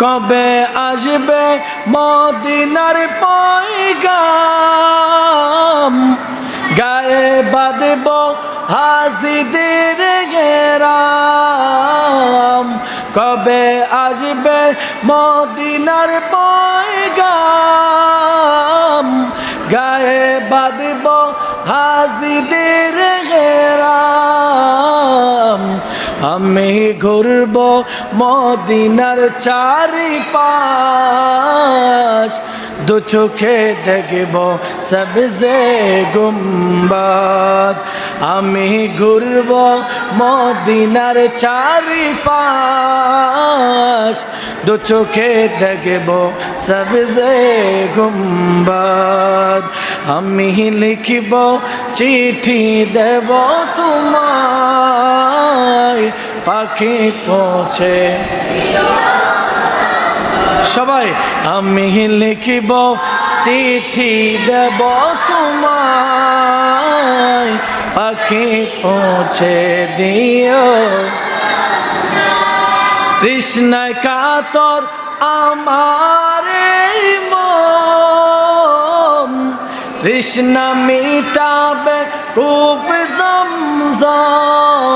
কবে আসবে মদিনার পয়গাম? গায়ে বাঁধব হাসিদের গেরাম কবে আসবে মদিনার পয়গাম? গায়ে বাঁধব হাসিদের গেরাম আমি ঘুরব মদিনার চারি পাশ দু চোখে দেখব সবজে গুম্বাদ। আমি ঘুরব মদিনার চারি পাশ দু চোখে দেখব সবজে গুম্বাদ। আমি লিখিব চিঠি দেব তোমায়, পাখি পৌঁছে। সবাই, আমি লিখিব, চিঠি দেব তোমায়, পাখি পৌঁছে দিও। তৃষ্ণায় কাতর আমার মন। তৃষ্ণা মিটাবে খুব জমজম।